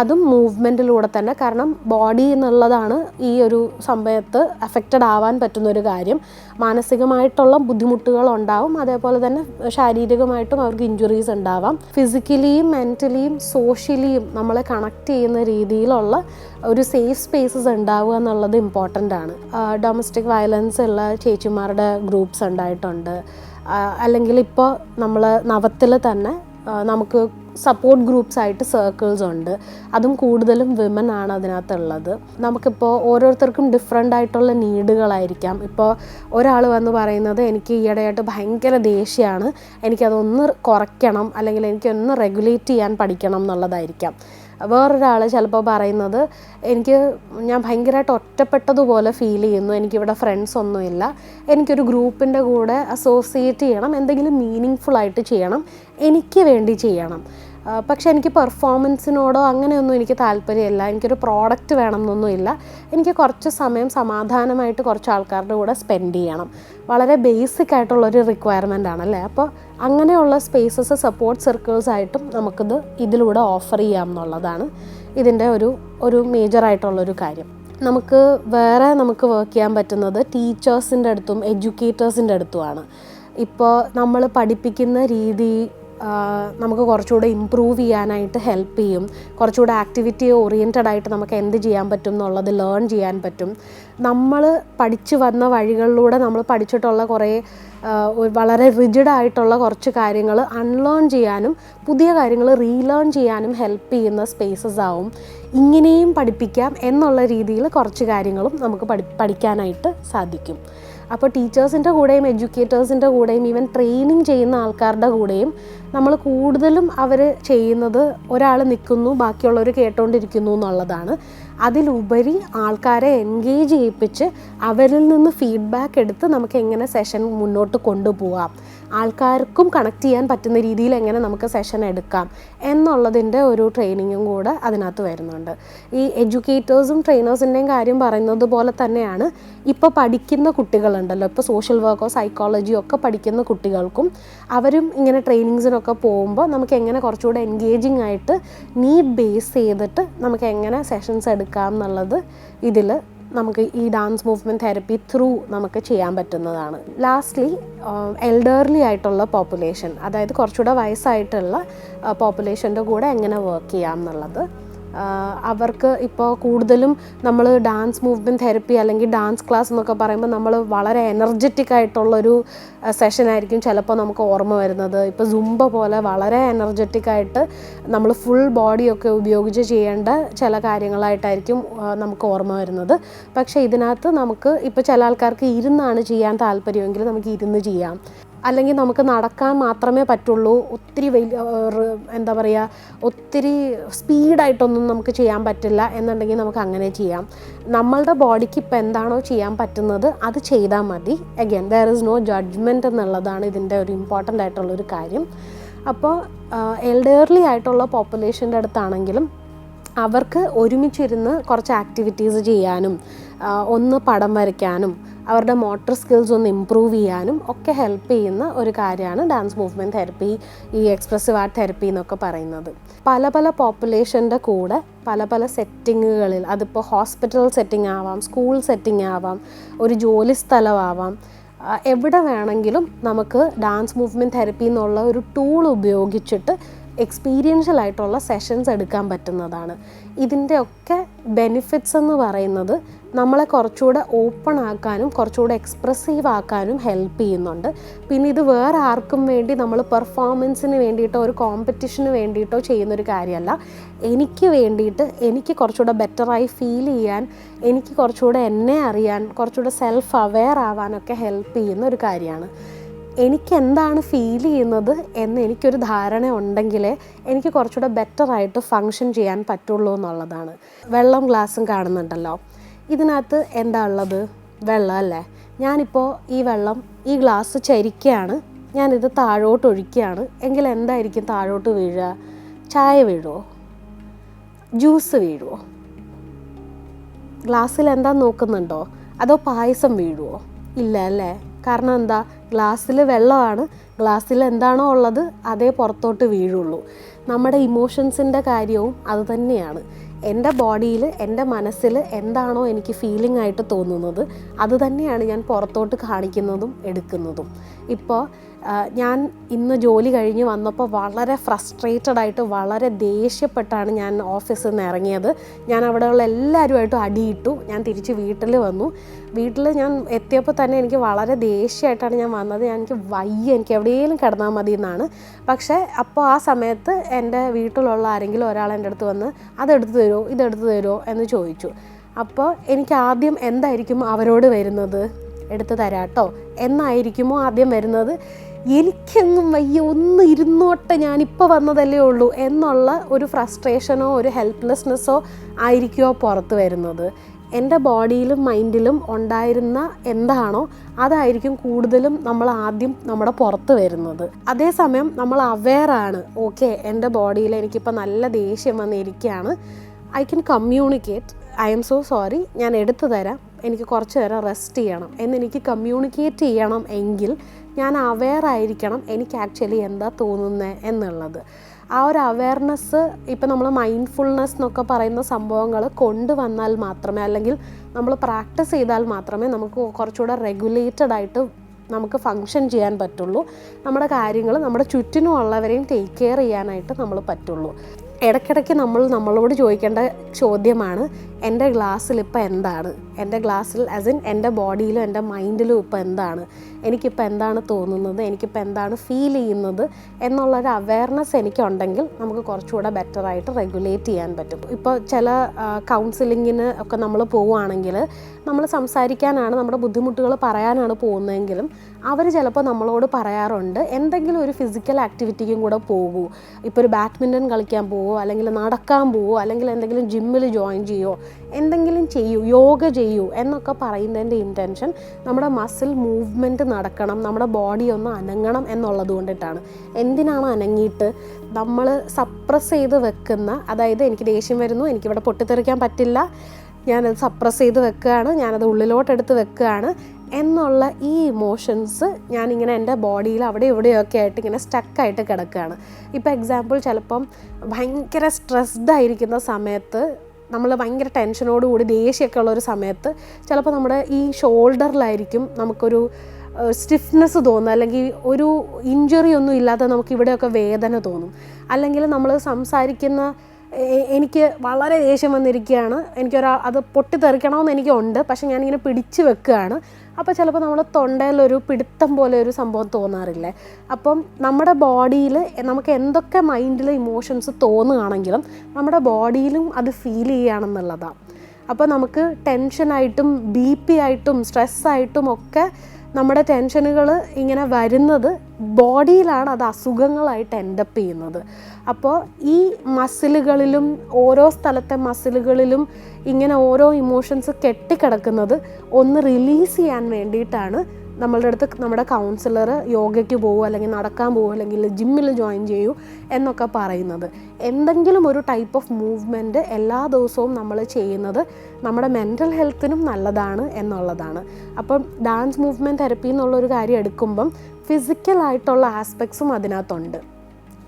Speaker 1: അതും മൂവ്മെന്റിലൂടെ തന്നെ. കാരണം ബോഡി എന്നുള്ളതാണ് ഈ ഒരു സമയത്ത് അഫക്റ്റഡ് ആവാൻ പറ്റുന്ന ഒരു കാര്യം. മാനസികമായിട്ടുള്ള ബുദ്ധിമുട്ടുകൾ ഉണ്ടാവും അതേപോലെ തന്നെ ശാരീരികമായിട്ടും അവർക്ക് ഇഞ്ചുറീസ് ഉണ്ടാവാം. ഫിസിക്കലിയും മെന്റലിയും സോഷ്യലിയും നമ്മളെ കണക്ട് ചെയ്യുന്ന രീതിയിലുള്ള ഒരു സേഫ് സ്പേസസ് ഉണ്ടാവുക എന്നുള്ളത് ഇമ്പോർട്ടന്റ് ആണ്. ഡൊമസ്റ്റിക് വയലൻസ് ഉള്ള ചേച്ചിമാരുടെ ഗ്രൂപ്പ്സ് ഉണ്ടായിട്ടുണ്ട്. അല്ലെങ്കിൽ ഇപ്പോൾ നമ്മൾ നവത്തിൽ തന്നെ നമുക്ക് സപ്പോർട്ട് ഗ്രൂപ്പ്സ് ആയിട്ട് സർക്കിൾസ് ഉണ്ട്. അതും കൂടുതലും വിമൻ ആണ് അതിനകത്തുള്ളത്. നമുക്കിപ്പോൾ ഓരോരുത്തർക്കും ഡിഫറെന്റ് ആയിട്ടുള്ള നീഡുകളായിരിക്കാം. ഇപ്പോൾ ഒരാൾ വന്ന് പറയുന്നത് എനിക്ക് ഈയിടെയായിട്ട് ഭയങ്കര ദേഷ്യമാണ്. എനിക്കതൊന്ന് കുറയ്ക്കണം അല്ലെങ്കിൽ എനിക്കൊന്ന് റെഗുലേറ്റ് ചെയ്യാൻ പഠിക്കണം എന്നുള്ളതായിരിക്കാം. വേറൊരാൾ ചിലപ്പോൾ പറയുന്നത് എനിക്ക് ഞാൻ ഭയങ്കരമായിട്ട് ഒറ്റപ്പെട്ടതുപോലെ ഫീൽ ചെയ്യുന്നു. എനിക്കിവിടെ ഫ്രണ്ട്സ് ഒന്നുമില്ല. എനിക്കൊരു ഗ്രൂപ്പിന്റെ കൂടെ അസോസിയേറ്റ് ചെയ്യണം. എന്തെങ്കിലും മീനിങ് ഫുൾ ആയിട്ട് ചെയ്യണം. എനിക്ക് വേണ്ടി ചെയ്യണം. പക്ഷെ എനിക്ക് പെർഫോമൻസിനോടോ അങ്ങനെയൊന്നും എനിക്ക് താല്പര്യമില്ല. എനിക്കൊരു പ്രോഡക്റ്റ് വേണമെന്നൊന്നുമില്ല. എനിക്ക് കുറച്ച് സമയം സമാധാനമായിട്ട് കുറച്ച് ആൾക്കാരുടെ കൂടെ സ്പെൻഡ് ചെയ്യണം. വളരെ ബേസിക് ആയിട്ടുള്ളൊരു റിക്വയർമെന്റ് ആണല്ലേ? അപ്പോൾ അങ്ങനെയുള്ള സ്പേസസ് സപ്പോർട്ട് സർക്കിൾസ് ആയിട്ടും നമുക്കിത് ഇതിലൂടെ ഓഫർ ചെയ്യാം എന്നുള്ളതാണ് ഇതിന്റെ ഒരു ഒരു മേജറായിട്ടുള്ളൊരു കാര്യം. നമുക്ക് വേറെ നമുക്ക് വർക്ക് ചെയ്യാൻ പറ്റുന്നത് ടീച്ചേഴ്സിന്റെ അടുത്തും എഡ്യൂക്കേറ്റേഴ്സിന്റെ അടുത്തുമാണ്. ഇപ്പോൾ നമ്മൾ പഠിപ്പിക്കുന്ന രീതി നമുക്ക് കുറച്ചുകൂടെ ഇമ്പ്രൂവ് ചെയ്യാനായിട്ട് ഹെൽപ്പ് ചെയ്യും. കുറച്ചുകൂടെ ആക്ടിവിറ്റി ഓറിയന്റഡ് ആയിട്ട് നമുക്ക് എന്ത് ചെയ്യാൻ പറ്റും എന്നുള്ളത് ലേൺ ചെയ്യാൻ പറ്റും. നമ്മൾ പഠിച്ചു വന്ന വഴികളിലൂടെ നമ്മൾ പഠിച്ചിട്ടുള്ള കുറേ വളരെ റിജിഡ് ആയിട്ടുള്ള കുറച്ച് കാര്യങ്ങൾ അൺലേൺ ചെയ്യാനും പുതിയ കാര്യങ്ങൾ റീലേൺ ചെയ്യാനും ഹെൽപ്പ് ചെയ്യുന്ന സ്പേസസ് ആവും. ഇങ്ങനെയും പഠിപ്പിക്കാം എന്നുള്ള രീതിയിൽ കുറച്ച് കാര്യങ്ങളും നമുക്ക് പഠി പഠിക്കാനായിട്ട് സാധിക്കും. അപ്പോൾ ടീച്ചേഴ്സിന്റെ കൂടെയും എഡ്യൂക്കേറ്റേഴ്സിന്റെ കൂടെയും ഈവൻ ട്രെയിനിങ് ചെയ്യുന്ന ആൾക്കാരുടെ കൂടെയും നമ്മൾ കൂടുതലും അവർ ചെയ്യുന്നത് ഒരാൾ നിൽക്കുന്നു ബാക്കിയുള്ളവർ കേട്ടോണ്ടിരിക്കുന്നു എന്നുള്ളതാണ്. അതിലുപരി ആൾക്കാരെ എൻഗേജ് ചെയ്യിപ്പിച്ച് അവരിൽ നിന്ന് ഫീഡ്ബാക്ക് എടുത്ത് നമുക്ക് എങ്ങനെ സെഷൻ മുന്നോട്ട് കൊണ്ടുപോകാം ആൾക്കാർക്കും കണക്ട് ചെയ്യാൻ പറ്റുന്ന രീതിയിൽ എങ്ങനെ നമുക്ക് സെഷൻ എടുക്കാം എന്നുള്ളതിന്റെ ഒരു ട്രെയിനിങ്ങും കൂടെ അതിനകത്ത് വരുന്നുണ്ട്. ഈ എഡ്യൂക്കേറ്റേഴ്സും ട്രെയിനേഴ്സിന്റെയും കാര്യം പറയുന്നത് പോലെ തന്നെയാണ് ഇപ്പോൾ പഠിക്കുന്ന കുട്ടികളുണ്ടല്ലോ. ഇപ്പോൾ സോഷ്യൽ വർക്കോ സൈക്കോളജിയോ ഒക്കെ പഠിക്കുന്ന കുട്ടികൾക്കും അവരും ഇങ്ങനെ ട്രെയിനിങ്സിനൊക്കെ പോകുമ്പോൾ നമുക്ക് എങ്ങനെ കുറച്ചുകൂടെ എൻഗേജിങ് ആയിട്ട് നീഡ് ബേസ് ചെയ്തിട്ട് നമുക്ക് എങ്ങനെ സെഷൻസ് എടുക്കാം എന്നുള്ളത് ഇതിൽ നമുക്ക് ഈ ഡാൻസ് മൂവ്മെന്റ് തെറപ്പി ത്രൂ നമുക്ക് ചെയ്യാൻ പറ്റുന്നതാണ്. ലാസ്റ്റ്ലി എൽഡർലി ആയിട്ടുള്ള പോപ്പുലേഷൻ അതായത് കുറച്ചുകൂടെ വയസ്സായിട്ടുള്ള പോപ്പുലേഷന്റെ കൂടെ എങ്ങനെ വർക്ക് ചെയ്യാം എന്നുള്ളത്. അവർക്ക് ഇപ്പോൾ കൂടുതലും നമ്മൾ ഡാൻസ് മൂവ്മെന്റ് തെറപ്പി അല്ലെങ്കിൽ ഡാൻസ് ക്ലാസ് എന്നൊക്കെ പറയുമ്പോൾ നമ്മൾ വളരെ എനർജറ്റിക് ആയിട്ടുള്ളൊരു സെഷൻ ആയിരിക്കും ചിലപ്പോൾ നമുക്ക് ഓർമ്മ വരുന്നത്. ഇപ്പോൾ സുംബ പോലെ വളരെ എനർജറ്റിക് ആയിട്ട് നമ്മൾ ഫുൾ ബോഡിയൊക്കെ ഉപയോഗിച്ച് ചെയ്യേണ്ട ചില കാര്യങ്ങളായിട്ടായിരിക്കും നമുക്ക് ഓർമ്മ വരുന്നത്. പക്ഷേ ഇതിനകത്ത് നമുക്ക് ഇപ്പോൾ ചില ആൾക്കാർക്ക് ഇരുന്നാണ് ചെയ്യാൻ താല്പര്യമെങ്കിൽ നമുക്ക് ഇരുന്ന് ചെയ്യാം. അല്ലെങ്കിൽ നമുക്ക് നടക്കാൻ മാത്രമേ പറ്റുള്ളൂ. ഒത്തിരി വലിയ എന്താ പറയുക ഒത്തിരി സ്പീഡായിട്ടൊന്നും നമുക്ക് ചെയ്യാൻ പറ്റില്ല എന്നുണ്ടെങ്കിൽ നമുക്ക് അങ്ങനെ ചെയ്യാം. നമ്മളുടെ ബോഡിക്ക് ഇപ്പം എന്താണോ ചെയ്യാൻ പറ്റുന്നത് അത് ചെയ്താൽ മതി. Again there is no judgement എന്നുള്ളതാണ് ഇതിന്റെ ഒരു ഇമ്പോർട്ടന്റ് ആയിട്ടുള്ളൊരു കാര്യം. അപ്പോൾ എൽഡേർലി ആയിട്ടുള്ള പോപ്പുലേഷന്റെ അടുത്താണെങ്കിലും അവർക്ക് ഒരുമിച്ചിരുന്ന് കുറച്ച് ആക്ടിവിറ്റീസ് ചെയ്യാനും ഒന്ന് പടം വരയ്ക്കാനും അവരുടെ മോട്ടർ സ്കിൽസ് ഒന്ന് ഇമ്പ്രൂവ് ചെയ്യാനും ഒക്കെ ഹെൽപ്പ് ചെയ്യുന്ന ഒരു കാര്യമാണ് ഡാൻസ് മൂവ്മെന്റ് തെറപ്പി ഈ എക്സ്പ്രസീവ് ആർട്ട് തെറപ്പി എന്നൊക്കെ പറയുന്നത്. പല പല പോപ്പുലേഷന്റെ കൂടെ പല പല സെറ്റിങ്ങുകളിൽ അതിപ്പോൾ ഹോസ്പിറ്റൽ സെറ്റിംഗ് ആവാം സ്കൂൾ സെറ്റിംഗ് ആവാം ഒരു ജോലി സ്ഥലമാവാം എവിടെ വേണമെങ്കിലും നമുക്ക് ഡാൻസ് മൂവ്മെന്റ് തെറപ്പി എന്നുള്ള ഒരു ടൂൾ ഉപയോഗിച്ചിട്ട് എക്സ്പീരിയൻഷ്യൽ ആയിട്ടുള്ള സെഷൻസ് എടുക്കാൻ പറ്റുന്നതാണ്. ഇതിന്റെ ഒക്കെ ബെനിഫിറ്റ്സ് എന്ന് പറയുന്നത് നമ്മളെ കുറച്ചുകൂടെ ഓപ്പൺ ആക്കാനും കുറച്ചുകൂടെ എക്സ്പ്രസീവ് ആക്കാനും ഹെൽപ്പ് ചെയ്യുന്നുണ്ട്. പിന്നെ ഇത് വേറെ ആർക്കും വേണ്ടി നമ്മൾ പെർഫോമൻസിന് വേണ്ടിയിട്ടോ ഒരു കോമ്പറ്റീഷന് വേണ്ടിയിട്ടോ ചെയ്യുന്നൊരു കാര്യമല്ല. എനിക്ക് വേണ്ടിയിട്ട് എനിക്ക് കുറച്ചുകൂടെ ബെറ്ററായി ഫീൽ ചെയ്യാൻ എനിക്ക് കുറച്ചുകൂടെ എന്നെ അറിയാൻ കുറച്ചുകൂടെ സെൽഫ് അവെയർ ആവാനൊക്കെ ഹെൽപ്പ് ചെയ്യുന്ന ഒരു കാര്യമാണ്. എനിക്ക് എന്താണ് ഫീൽ ചെയ്യുന്നത് എന്ന് എനിക്കൊരു ധാരണ ഉണ്ടെങ്കിലേ എനിക്ക് കുറച്ചുകൂടെ ബെറ്ററായിട്ട് ഫങ്ഷൻ ചെയ്യാൻ പറ്റുള്ളൂ എന്നുള്ളതാണ്. വെള്ളം ഗ്ലാസ്സും കാണുന്നുണ്ടല്ലോ. ഇതിനകത്ത് എന്താ ഉള്ളത്? വെള്ളം അല്ലേ? ഞാനിപ്പോൾ ഈ വെള്ളം ഈ ഗ്ലാസ് ചരിക്കുകയാണ്. ഞാനിത് താഴോട്ട് ഒഴിക്കുകയാണ്. എങ്കിൽ എന്തായിരിക്കും താഴോട്ട് വീഴുക? ചായ വീഴുമോ ജ്യൂസ് വീഴുമോ ഗ്ലാസ്സിൽ എന്താ നോക്കുന്നുണ്ടോ? അതോ പായസം വീഴുമോ ഇല്ല അല്ലേ? കാരണം എന്താ? ഗ്ലാസ്സിൽ വെള്ളമാണ്. ഗ്ലാസ്സിൽ എന്താണോ ഉള്ളത് അതേ പുറത്തോട്ട് വീഴുള്ളൂ. നമ്മുടെ ഇമോഷൻസിന്റെ കാര്യവും അത് തന്നെയാണ്. എന്റെ ബോഡിയിൽ എന്റെ മനസ്സിൽ എന്താണോ എനിക്ക് ഫീലിംഗ് ആയിട്ട് തോന്നുന്നത് അതുതന്നെയാണ് ഞാൻ പുറത്തോട്ട് കാണിക്കുന്നതും എടുക്കുന്നതും. ഇപ്പോൾ ഞാൻ ഇന്ന് ജോലി കഴിഞ്ഞ് വന്നപ്പോൾ വളരെ ഫ്രസ്ട്രേറ്റഡ് ആയിട്ട് വളരെ ദേഷ്യപ്പെട്ടാണ് ഞാൻ ഓഫീസിൽ നിന്ന് ഇറങ്ങിയത്. ഞാൻ അവിടെയുള്ള എല്ലാവരുമായിട്ടും അടിയിട്ടു. ഞാൻ തിരിച്ച് വീട്ടിൽ വന്നു. വീട്ടിൽ ഞാൻ എത്തിയപ്പോൾ തന്നെ എനിക്ക് വളരെ ദേഷ്യമായിട്ടാണ് ഞാൻ വന്നത്. ഞാൻ എനിക്ക് വയ്യ. എനിക്ക് എവിടെയെങ്കിലും കിടന്നാൽ മതി എന്നാണ്. പക്ഷേ അപ്പോൾ ആ സമയത്ത് എന്റെ വീട്ടിലുള്ള ആരെങ്കിലും ഒരാൾ എന്റെ അടുത്ത് വന്ന് അതെടുത്ത് തരുമോ ഇതെടുത്ത് തരുമോ എന്ന് ചോദിച്ചു. അപ്പോൾ എനിക്ക് ആദ്യം എന്തായിരിക്കും അവരോട് വരുന്നത്? എടുത്ത് തരാട്ടോ. എന്നായിരിക്കുമോ ആദ്യം വരുന്നത്? എനിക്കെങ്ങും വയ്യ ഒന്ന് ഇരുന്നോട്ടെ ഞാനിപ്പോൾ വന്നതല്ലേ ഉള്ളൂ എന്നുള്ള ഒരു ഫ്രസ്ട്രേഷനോ ഒരു ഹെൽപ്ലെസ്നെസ്സോ ആയിരിക്കുമോ പുറത്ത് വരുന്നത്. എന്റെ ബോഡിയിലും മൈൻഡിലും ഉണ്ടായിരുന്ന എന്താണോ അതായിരിക്കും കൂടുതലും നമ്മൾ ആദ്യം നമ്മുടെ പുറത്ത് വരുന്നത്. അതേസമയം നമ്മൾ അവെയറാണ് ഓക്കെ എന്റെ ബോഡിയിൽ എനിക്കിപ്പോൾ നല്ല ദേഷ്യം വന്നിരിക്കുകയാണ്. I can communicate I am so sorry ഞാൻ എടുത്തു തരാം. എനിക്ക് കുറച്ച് നേരം റെസ്റ്റ് ചെയ്യണം. എന്നെനിക്ക് കമ്മ്യൂണിക്കേറ്റ് ചെയ്യണം എങ്കിൽ ഞാൻ അവെയർ ആയിരിക്കണം എനിക്ക് ആക്ച്വലി എന്താ തോന്നുന്നത് എന്നുള്ളത്. ആ ഒരു അവെയർനെസ് ഇപ്പം നമ്മൾ മൈൻഡ്ഫുൾനെസ് എന്നൊക്കെ പറയുന്ന സംഭവങ്ങൾ കൊണ്ടുവന്നാൽ മാത്രമേ അല്ലെങ്കിൽ നമ്മൾ പ്രാക്ടീസ് ചെയ്താൽ മാത്രമേ നമുക്ക് കുറച്ചുകൂടെ റെഗുലേറ്റഡ് ആയിട്ട് നമുക്ക് ഫങ്ഷൻ ചെയ്യാൻ പറ്റുള്ളൂ. നമ്മുടെ കാര്യങ്ങൾ നമ്മുടെ ചുറ്റിനുമുള്ളവരെയും ടേക്ക് കെയർ ചെയ്യാനായിട്ട് നമ്മൾ പറ്റുള്ളൂ. ഇടയ്ക്കിടയ്ക്ക് നമ്മൾ നമ്മളോട് ചോദിക്കേണ്ട ചോദ്യമാണ് എന്റെ ഗ്ലാസ്സിൽ ഇപ്പോൾ എന്താണ്? എന്റെ ഗ്ലാസ്സിൽ ആസ് ഇൻ എന്റെ ബോഡിയിലും എന്റെ മൈൻഡിലും ഇപ്പോൾ എന്താണ്? എനിക്കിപ്പോൾ എന്താണ് തോന്നുന്നത്? എനിക്കിപ്പോൾ എന്താണ് ഫീൽ ചെയ്യുന്നത്? എന്നുള്ളൊരു അവയർനെസ് എനിക്കുണ്ടെങ്കിൽ നമുക്ക് കുറച്ചുകൂടെ ബെറ്ററായിട്ട് റെഗുലേറ്റ് ചെയ്യാൻ പറ്റും. ഇപ്പോൾ ചില കൗൺസിലിങ്ങിന് ഒക്കെ നമ്മൾ പോവുകയാണെങ്കിൽ നമ്മൾ സംസാരിക്കാനാണ് നമ്മുടെ ബുദ്ധിമുട്ടുകൾ പറയാനാണ് പോകുന്നതെങ്കിലും അവർ ചിലപ്പോൾ നമ്മളോട് പറയാറുണ്ട് എന്തെങ്കിലും ഒരു ഫിസിക്കൽ ആക്ടിവിറ്റിക്കും കൂടെ പോകൂ. ഇപ്പോൾ ഒരു ബാഡ്മിന്റൺ കളിക്കാൻ പോവോ അല്ലെങ്കിൽ നടക്കാൻ പോവോ അല്ലെങ്കിൽ എന്തെങ്കിലും ജിമ്മിൽ ജോയിൻ ചെയ്യോ എന്തെങ്കിലും ചെയ്യൂ യോഗ ചെയ്യൂ എന്നൊക്കെ പറയുന്നതിന്റെ ഇന്റൻഷൻ നമ്മുടെ മസിൽ മൂവ്മെന്റ് നടക്കണം നമ്മുടെ ബോഡി ഒന്ന് അനങ്ങണം എന്നുള്ളത് കൊണ്ടിട്ടാണ്. എന്തിനാണ് അനങ്ങിയിട്ട്? നമ്മൾ സപ്രസ് ചെയ്ത് വെക്കുന്ന അതായത് എനിക്ക് ദേഷ്യം വരുന്നു എനിക്കിവിടെ പൊട്ടിത്തെറിക്കാൻ പറ്റില്ല ഞാനത് സപ്രസ് ചെയ്ത് വെക്കുകയാണ് ഞാനത് ഉള്ളിലോട്ടെടുത്ത് വെക്കുകയാണ് എന്നുള്ള ഈ ഇമോഷൻസ് ഞാനിങ്ങനെ എന്റെ ബോഡിയിൽ അവിടെ ഇവിടെയൊക്കെ ആയിട്ട് ഇങ്ങനെ സ്റ്റക്കായിട്ട് കിടക്കുകയാണ്. ഇപ്പോൾ എക്സാമ്പിൾ ചിലപ്പം ഭയങ്കര സ്ട്രെസ്ഡ് ആയിരിക്കുന്ന സമയത്ത് നമ്മൾ ഭയങ്കര ടെൻഷനോടുകൂടി ദേഷ്യമൊക്കെ ഉള്ള ഒരു സമയത്ത് ചിലപ്പോൾ നമ്മുടെ ഈ ഷോൾഡറിലായിരിക്കും നമുക്കൊരു സ്റ്റിഫ്നെസ് തോന്നും. അല്ലെങ്കിൽ ഒരു ഇഞ്ചുറി ഒന്നും ഇല്ലാതെ നമുക്ക് ഇവിടെയൊക്കെ വേദന തോന്നും. അല്ലെങ്കിൽ നമ്മൾ സംസാരിക്കുന്ന എനിക്ക് വളരെ ദേഷ്യം വന്നിരിക്കുകയാണ്. എനിക്കൊരാ അത് പൊട്ടിത്തെറിക്കണമെന്ന് എനിക്കുണ്ട്. പക്ഷെ ഞാനിങ്ങനെ പിടിച്ചു വെക്കുകയാണ്. അപ്പോൾ ചിലപ്പോൾ നമ്മുടെ തൊണ്ടയിലൊരു പിടുത്തം പോലെ ഒരു സംഭവം തോന്നാറില്ലേ? അപ്പം നമ്മുടെ ബോഡിയിൽ നമുക്ക് എന്തൊക്കെ മൈൻഡിൽ ഇമോഷൻസ് തോന്നുകയാണെങ്കിലും നമ്മുടെ ബോഡിയിലും അത് ഫീൽ ചെയ്യുകയാണെന്നുള്ളതാണ് അപ്പോൾ നമുക്ക് ടെൻഷനായിട്ടും ബി പി ആയിട്ടും സ്ട്രെസ്സായിട്ടും ഒക്കെ നമ്മുടെ ടെൻഷനുകൾ ഇങ്ങനെ വരുന്നത് ബോഡിയിലാണ് അത് അസുഖങ്ങളായിട്ട് എൻഡപ്പ് ചെയ്യുന്നത്. അപ്പോൾ ഈ മസിലുകളിലും ഓരോ സ്ഥലത്തെ മസിലുകളിലും ഇങ്ങനെ ഓരോ ഇമോഷൻസ് കെട്ടിക്കിടക്കുന്നത് ഒന്ന് റിലീസ് ചെയ്യാൻ വേണ്ടിയിട്ടാണ് നമ്മളുടെ അടുത്ത് നമ്മുടെ കൗൺസിലർ യോഗയ്ക്ക് പോകുമോ അല്ലെങ്കിൽ നടക്കാൻ പോകുമോ അല്ലെങ്കിൽ ജിമ്മിൽ ജോയിൻ ചെയ്യൂ എന്നൊക്കെ പറയുന്നത്. എന്തെങ്കിലും ഒരു ടൈപ്പ് ഓഫ് മൂവ്മെന്റ് എല്ലാ ദിവസവും നമ്മൾ ചെയ്യുന്നത് നമ്മുടെ മെന്റൽ ഹെൽത്തിനും നല്ലതാണ് എന്നുള്ളതാണ്. അപ്പം ഡാൻസ് മൂവ്മെന്റ് തെറപ്പി എന്നുള്ളൊരു കാര്യം എടുക്കുമ്പം ഫിസിക്കലായിട്ടുള്ള ആസ്പെക്ട്സും അതിനകത്തുണ്ട്.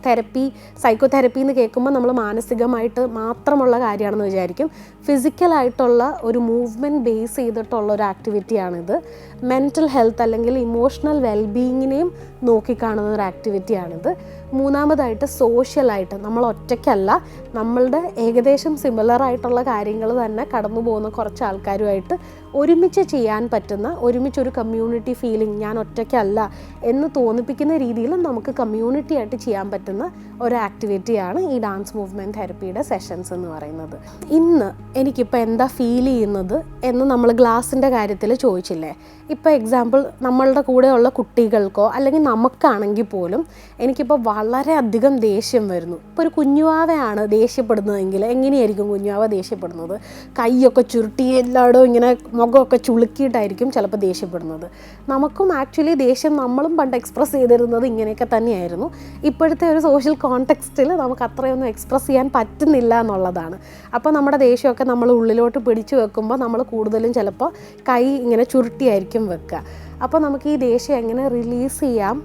Speaker 1: തെറപ്പി സൈക്കോ തെറപ്പി എന്ന് കേൾക്കുമ്പോൾ നമ്മൾ മാനസികമായിട്ട് മാത്രമുള്ള കാര്യമാണെന്ന് വിചാരിക്കും. ഫിസിക്കലായിട്ടുള്ള ഒരു മൂവ്മെന്റ് ബേസ് ചെയ്തിട്ടുള്ള ഒരു ആക്ടിവിറ്റിയാണിത് മെന്റൽ ഹെൽത്ത് അല്ലെങ്കിൽ ഇമോഷണൽ വെൽബീയിങ്ങിനെയും നോക്കിക്കാണുന്ന ഒരു ആക്ടിവിറ്റിയാണിത് മൂന്നാമതായിട്ട് സോഷ്യലായിട്ട് നമ്മൾ ഒറ്റയ്ക്കല്ല നമ്മളുടെ ഏകദേശം സിമിലർ ആയിട്ടുള്ള കാര്യങ്ങൾ തന്നെ കടന്നു പോകുന്ന കുറച്ച് ആൾക്കാരുമായിട്ട് ഒരുമിച്ച് ചെയ്യാൻ പറ്റുന്ന ഒരുമിച്ച് ഒരു കമ്മ്യൂണിറ്റി ഫീലിംഗ് ഞാൻ ഒറ്റയ്ക്കല്ല എന്ന് തോന്നിപ്പിക്കുന്ന രീതിയിൽ നമുക്ക് കമ്മ്യൂണിറ്റി ആയിട്ട് ചെയ്യാൻ പറ്റുന്ന ഒരു ആക്ടിവിറ്റിയാണ് ഈ ഡാൻസ് മൂവ്മെന്റ് തെറപ്പിയുടെ സെഷൻസ് എന്ന് പറയുന്നത്. ഇന്ന് എനിക്കിപ്പോൾ എന്താ ഫീൽ ചെയ്യുന്നത് എന്ന് നമ്മൾ ഗ്ലാസിന്റെ കാര്യത്തിൽ ചോദിച്ചില്ലേ? ഇപ്പോൾ എക്സാമ്പിൾ നമ്മളുടെ കൂടെയുള്ള കുട്ടികൾക്കോ അല്ലെങ്കിൽ നമുക്കാണെങ്കിൽ പോലും എനിക്കിപ്പോൾ വളരെയധികം ദേഷ്യം വരുന്നു. ഇപ്പോൾ ഒരു കുഞ്ഞുവാവയാണ് ദേഷ്യപ്പെടുന്നതെങ്കിൽ എങ്ങനെയായിരിക്കും കുഞ്ഞുവാവ ദേഷ്യപ്പെടുന്നത്? കൈയൊക്കെ ചുരുട്ടി എല്ലായിടവും ഇങ്ങനെ മുഖമൊക്കെ ചുളുക്കിയിട്ടായിരിക്കും ചിലപ്പോൾ ദേഷ്യപ്പെടുന്നത്. നമുക്കും ആക്ച്വലി ദേഷ്യം നമ്മളും പണ്ട് എക്സ്പ്രസ് ചെയ്തിരുന്നത് ഇങ്ങനെയൊക്കെ തന്നെയായിരുന്നു. ഇപ്പോഴത്തെ ഒരു സോഷ്യൽ കോണ്ടെക്സ്റ്റിൽ നമുക്ക് അത്രയൊന്നും എക്സ്പ്രസ് ചെയ്യാൻ പറ്റുന്നില്ല എന്നുള്ളതാണ്. അപ്പോൾ നമ്മുടെ ദേഷ്യമൊക്കെ നമ്മൾ ഉള്ളിലോട്ട് പിടിച്ചു വെക്കുമ്പോൾ നമ്മൾ കൂടുതലും ചിലപ്പോൾ കൈ ഇങ്ങനെ ചുരുട്ടിയായിരിക്കും വെക്കുക. അപ്പോൾ നമുക്ക് ഈ ദേഷ്യം എങ്ങനെ റിലീസ് ചെയ്യാം?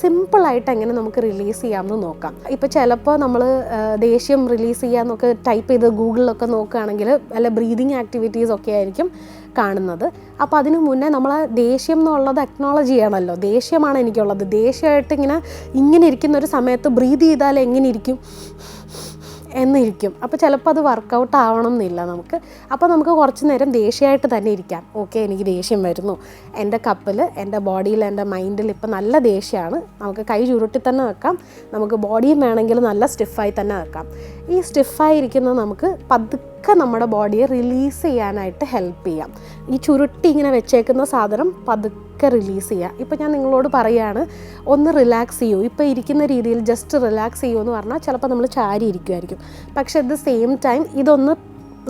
Speaker 1: സിമ്പിളായിട്ട് എങ്ങനെ നമുക്ക് റിലീസ് ചെയ്യാമെന്ന് നോക്കാം. ഇപ്പോൾ ചിലപ്പോൾ നമ്മൾ ദേഷ്യം റിലീസ് ചെയ്യാമെന്നൊക്കെ ടൈപ്പ് ചെയ്ത് ഗൂഗിളിലൊക്കെ നോക്കുകയാണെങ്കിൽ അല്ല ബ്രീതിങ് ആക്ടിവിറ്റീസ് ഒക്കെ ആയിരിക്കും കാണുന്നത്. അപ്പോൾ അതിനു മുന്നേ നമ്മൾ ദേഷ്യം എന്നുള്ളത് അക്നോളജ് ചെയ്യണമല്ലോ. ദേഷ്യമാണ് എനിക്കുള്ളത്. ദേഷ്യമായിട്ട് ഇങ്ങനെ ഇങ്ങനെ ഇരിക്കുന്ന ഒരു സമയത്ത് ബ്രീത് ചെയ്താൽ എങ്ങനെ ഇരിക്കും എന്നിരിക്കും. അപ്പോൾ ചിലപ്പോൾ അത് വർക്കൗട്ട് ആവണം എന്നില്ല നമുക്ക്. അപ്പോൾ നമുക്ക് കുറച്ച് നേരം ദേഷ്യമായിട്ട് തന്നെ ഇരിക്കാം. ഓക്കെ എനിക്ക് ദേഷ്യം വരുന്നു. എന്റെ കപ്പിൽ എന്റെ ബോഡിയിൽ എന്റെ മൈൻഡിൽ ഇപ്പോൾ നല്ല ദേഷ്യമാണ്. നമുക്ക് കൈ ചുരുട്ടി തന്നെ വെക്കാം. നമുക്ക് ബോഡിയും വേണമെങ്കിൽ നല്ല സ്റ്റിഫായി തന്നെ വെക്കാം. ഈ സ്റ്റിഫായിരിക്കുന്നത് നമുക്ക് പതുക്കെ നമ്മുടെ ബോഡിയെ റിലീസ് ചെയ്യാനായിട്ട് ഹെൽപ്പ് ചെയ്യാം. ഈ ചുരുട്ടി ഇങ്ങനെ വെച്ചേക്കുന്ന സാധനം പതുക്കെ റിലീസ് ചെയ്യുക ഇപ്പോൾ ഞാൻ നിങ്ങളോട് പറയുകയാണ് ഒന്ന് റിലാക്സ് ചെയ്യൂ. ഇപ്പോൾ ഇരിക്കുന്ന രീതിയിൽ ജസ്റ്റ് റിലാക്സ് ചെയ്യൂ എന്ന് പറഞ്ഞാൽ ചിലപ്പോൾ നമ്മൾ ചാരി ഇരിക്കുമായിരിക്കും പക്ഷേ അറ്റ് ദ സെയിം ടൈം ഇതൊന്ന്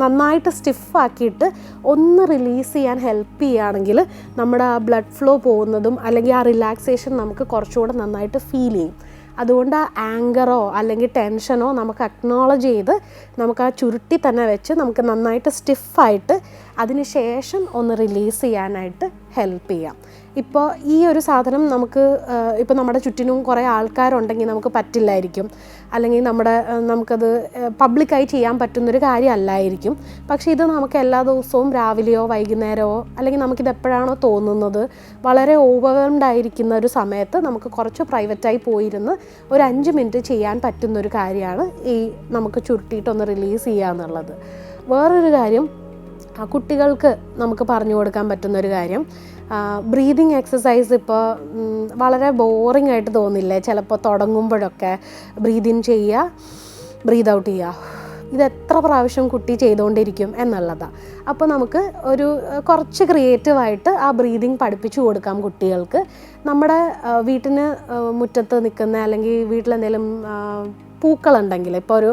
Speaker 1: നന്നായിട്ട് സ്റ്റിഫാക്കിയിട്ട് ഒന്ന് റിലീസ് ചെയ്യാൻ ഹെൽപ്പ് ചെയ്യുകയാണെങ്കിൽ നമ്മുടെ ആ ബ്ലഡ് ഫ്ലോ പോകുന്നതും അല്ലെങ്കിൽ ആ റിലാക്സേഷൻ നമുക്ക് കുറച്ചുകൂടെ നന്നായിട്ട് ഫീൽ ചെയ്യും. അതുകൊണ്ട് ആ ആങ്കറോ അല്ലെങ്കിൽ ടെൻഷനോ നമുക്ക് അക്നോളജ് ചെയ്ത് നമുക്ക് ആ ചുരുട്ടി തന്നെ വെച്ച് നമുക്ക് നന്നായിട്ട് സ്റ്റിഫായിട്ട് അതിന് ശേഷം ഒന്ന് റിലീസ് ചെയ്യാനായിട്ട് ഹെൽപ്പ് ചെയ്യാം. ഇപ്പോൾ ഈ ഒരു സാധനം നമുക്ക് ഇപ്പോൾ നമ്മുടെ ചുറ്റിനും കുറേ ആൾക്കാരുണ്ടെങ്കിൽ നമുക്ക് പറ്റില്ലായിരിക്കും. അല്ലെങ്കിൽ നമ്മുടെ നമുക്കത് പബ്ലിക്കായി ചെയ്യാൻ പറ്റുന്നൊരു കാര്യമല്ലായിരിക്കും. പക്ഷേ ഇത് നമുക്ക് എല്ലാ ദിവസവും രാവിലെയോ വൈകുന്നേരമോ അല്ലെങ്കിൽ നമുക്കിത് എപ്പോഴാണോ തോന്നുന്നത് വളരെ ഓവർവെൽംഡ് ആയിരിക്കുന്ന ഒരു സമയത്ത് നമുക്ക് കുറച്ച് പ്രൈവറ്റായി പോയിരുന്ന് ഒരു അഞ്ച് മിനിറ്റ് ചെയ്യാൻ പറ്റുന്നൊരു കാര്യമാണ് ഈ നമുക്ക് ചുരുട്ടിയിട്ടൊന്ന് റിലീസ് ചെയ്യുക എന്നുള്ളത്. വേറൊരു കാര്യം കുട്ടികൾക്ക് നമുക്ക് പറഞ്ഞു കൊടുക്കാൻ പറ്റുന്നൊരു കാര്യം ബ്രീതിങ് എക്സസൈസ് ഇപ്പോൾ വളരെ ബോറിംഗ് ആയിട്ട് തോന്നില്ലേ? ചിലപ്പോൾ തുടങ്ങുമ്പോഴൊക്കെ ബ്രീത് ഇൻ ചെയ്യുക ബ്രീത് ഔട്ട് ചെയ്യുക ഇത് എത്ര പ്രാവശ്യം കുട്ടി ചെയ്തുകൊണ്ടിരിക്കും എന്നുള്ളതാണ് അപ്പോൾ നമുക്ക് ഒരു കുറച്ച് ക്രിയേറ്റീവായിട്ട് ആ ബ്രീതിങ് പഠിപ്പിച്ചു കൊടുക്കാം കുട്ടികൾക്ക്. നമ്മുടെ വീട്ടിന് മുറ്റത്ത് നിൽക്കുന്ന അല്ലെങ്കിൽ വീട്ടിലെന്തെങ്കിലും പൂക്കളുണ്ടെങ്കിൽ ഇപ്പോൾ ഒരു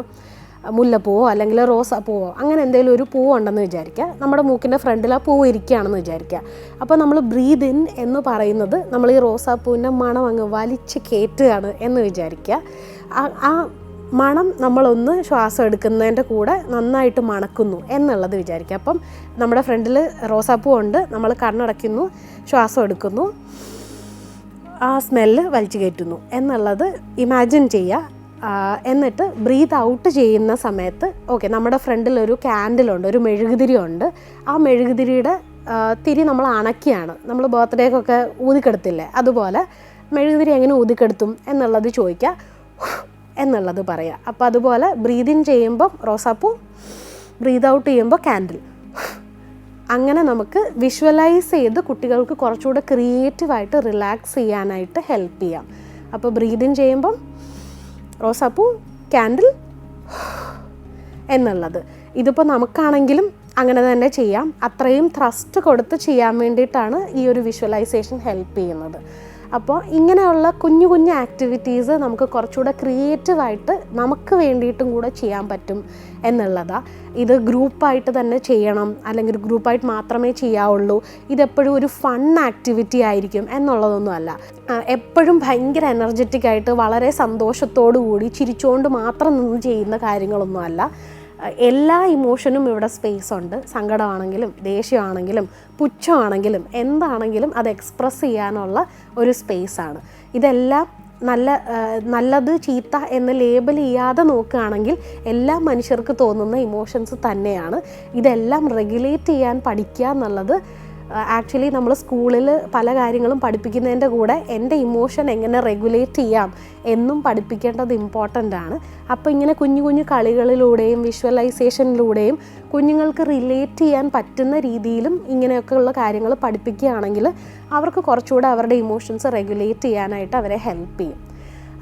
Speaker 1: മുല്ലപ്പൂവോ അല്ലെങ്കിൽ റോസാപ്പൂവോ അങ്ങനെ എന്തെങ്കിലും ഒരു പൂവ് ഉണ്ടെന്ന് വിചാരിക്കുക. നമ്മുടെ മൂക്കിന്റെ ഫ്രണ്ടിൽ ആ പൂവ് ഇരിക്കുകയാണെന്ന് വിചാരിക്കുക. അപ്പോൾ നമ്മൾ ബ്രീത് ഇൻ എന്ന് പറയുന്നത് നമ്മൾ ഈ റോസാപ്പൂവിന്റെ മണം അങ്ങ് വലിച്ച് കയറ്റുകയാണ് എന്ന് വിചാരിക്കുക. ആ- മണം നമ്മളൊന്ന് ശ്വാസം എടുക്കുന്നതിന്റെ കൂടെ നന്നായിട്ട് മണക്കുന്നു എന്നുള്ളത് വിചാരിക്കുക. അപ്പം നമ്മുടെ ഫ്രണ്ടിൽ റോസാപ്പൂ ഉണ്ട് നമ്മൾ കണ്ണടയ്ക്കുന്നു ശ്വാസം എടുക്കുന്നു ആ സ്മെല്ല് വലിച്ചു കയറ്റുന്നു എന്നുള്ളത് ഇമാജിൻ ചെയ്യുക. എന്നിട്ട് ബ്രീത്ത് ഔട്ട് ചെയ്യുന്ന സമയത്ത് ഓക്കെ നമ്മുടെ ഫ്രണ്ടിൽ ഒരു ക്യാൻഡിലുണ്ട് ഒരു മെഴുകുതിരി ഉണ്ട്. ആ മെഴുകുതിരിയുടെ തിരി നമ്മൾ അണക്കിയാണ്. നമ്മൾ ബർത്ത്ഡേക്കൊക്കെ ഊതിക്കെടുത്തില്ലേ? അതുപോലെ മെഴുകുതിരി എങ്ങനെ ഊതിക്കെടുത്തും എന്നുള്ളത് ചോദിക്കുക എന്നുള്ളത് പറയുക. അപ്പോൾ അതുപോലെ ബ്രീതിൻ ഇൻ ചെയ്യുമ്പോൾ റോസാപ്പൂ ബ്രീത് ഔട്ട് ചെയ്യുമ്പോൾ ക്യാൻഡിൽ അങ്ങനെ നമുക്ക് വിഷ്വലൈസ് ചെയ്ത് കുട്ടികൾക്ക് കുറച്ചുകൂടെ ക്രിയേറ്റീവായിട്ട് റിലാക്സ് ചെയ്യാനായിട്ട് ഹെൽപ്പ് ചെയ്യാം. അപ്പോൾ ബ്രീതിൻ ചെയ്യുമ്പം റോസാപ്പൂ ക്യാൻഡിൽ എന്നുള്ളത്. ഇതിപ്പോൾ നമുക്കാണെങ്കിലും അങ്ങനെ തന്നെ ചെയ്യാം. അത്രയും ത്രസ്റ്റ് കൊടുത്ത് ചെയ്യാൻ വേണ്ടിയിട്ടാണ് ഈ ഒരു വിഷ്വലൈസേഷൻ ഹെൽപ്പ് ചെയ്യുന്നത്. അപ്പോൾ ഇങ്ങനെയുള്ള കുഞ്ഞു കുഞ്ഞു ആക്ടിവിറ്റീസ് നമുക്ക് കുറച്ചുകൂടെ ക്രിയേറ്റീവായിട്ട് നമുക്ക് വേണ്ടിയിട്ടും കൂടെ ചെയ്യാൻ പറ്റും എന്നുള്ളതാണ് ഇത് ഗ്രൂപ്പായിട്ട് തന്നെ ചെയ്യണം അല്ലെങ്കിൽ ഗ്രൂപ്പായിട്ട് മാത്രമേ ചെയ്യാവുള്ളൂ. ഇതെപ്പോഴും ഒരു ഫൺ ആക്ടിവിറ്റി ആയിരിക്കും എന്നുള്ളതൊന്നുമല്ല എപ്പോഴും ഭയങ്കര എനർജറ്റിക് ആയിട്ട് വളരെ സന്തോഷത്തോടു കൂടി ചിരിച്ചുകൊണ്ട് മാത്രം നിന്ന് ചെയ്യുന്ന കാര്യങ്ങളൊന്നുമല്ല എല്ലാ ഇമോഷനും ഇവിടെ സ്പേസ് ഉണ്ട്. സങ്കടമാണെങ്കിലും ദേഷ്യമാണെങ്കിലും പുച്ഛമാണെങ്കിലും എന്താണെങ്കിലും അത് എക്സ്പ്രസ് ചെയ്യാനുള്ള ഒരു സ്പേസാണ് ഇതെല്ലാം നല്ല നല്ലത് ചീത്ത എന്ന് ലേബൽ ചെയ്യാതെ നോക്കുകയാണെങ്കിൽ എല്ലാ മനുഷ്യർക്ക് തോന്നുന്ന ഇമോഷൻസ് തന്നെയാണ്. ഇതെല്ലാം റെഗുലേറ്റ് ചെയ്യാൻ പഠിക്കുക എന്നുള്ളത് ആക്ച്വലി നമ്മൾ സ്കൂളിൽ പല കാര്യങ്ങളും പഠിപ്പിക്കുന്നതിന്റെ കൂടെ എന്റെ ഇമോഷൻ എങ്ങനെ റെഗുലേറ്റ് ചെയ്യാം എന്നും പഠിപ്പിക്കേണ്ടത് ഇമ്പോർട്ടന്റ് ആണ്. അപ്പോൾ ഇങ്ങനെ കുഞ്ഞു കുഞ്ഞു കളികളിലൂടെയും വിഷ്വലൈസേഷനിലൂടെയും കുഞ്ഞുങ്ങൾക്ക് റിലേറ്റ് ചെയ്യാൻ പറ്റുന്ന രീതിയിലും ഇങ്ങനെയൊക്കെയുള്ള കാര്യങ്ങൾ പഠിപ്പിക്കുകയാണെങ്കിൽ അവർക്ക് കുറച്ചുകൂടെ അവരുടെ ഇമോഷൻസ് റെഗുലേറ്റ് ചെയ്യാനായിട്ട് അവരെ ഹെൽപ്പ് ചെയ്യും.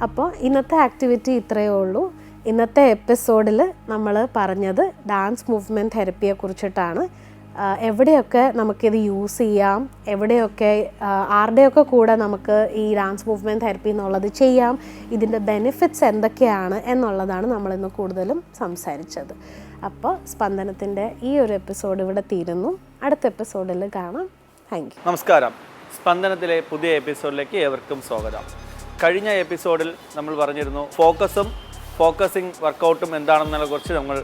Speaker 1: അപ്പോൾ ഇന്നത്തെ ആക്ടിവിറ്റി ഇത്രയേ ഉള്ളൂ. ഇന്നത്തെ എപ്പിസോഡിൽ നമ്മൾ പറഞ്ഞത് ഡാൻസ് മൂവ്മെന്റ് തെറപ്പിയെ കുറിച്ചിട്ടാണ്. ആഹ് എവിടെയൊക്കെ നമുക്കിത് യൂസ് ചെയ്യാം എവിടെയൊക്കെ ആരുടെയൊക്കെ കൂടെ നമുക്ക് ഈ ഡാൻസ് മൂവ്മെന്റ് തെറപ്പി എന്നുള്ളത് ചെയ്യാം ഇതിന്റെ ബെനിഫിറ്റ്സ് എന്തൊക്കെയാണ് എന്നുള്ളതാണ് നമ്മളിന്ന് കൂടുതലും സംസാരിച്ചത്. അപ്പോൾ സ്പന്ദനത്തിന്റെ ഈ ഒരു എപ്പിസോഡ് ഇവിടെ തീരുന്നു. അടുത്ത എപ്പിസോഡിൽ കാണാം. താങ്ക്
Speaker 2: നമസ്കാരം. സ്പന്ദനത്തിലെ പുതിയ എപ്പിസോഡിലേക്ക് ഏവർക്കും സ്വാഗതം. കഴിഞ്ഞ എപ്പിസോഡിൽ നമ്മൾ പറഞ്ഞിരുന്നു ഫോക്കസും ഫോക്കസിങ് വർക്കൗട്ടും എന്താണെന്നതിനെ കുറിച്ച് നമ്മൾ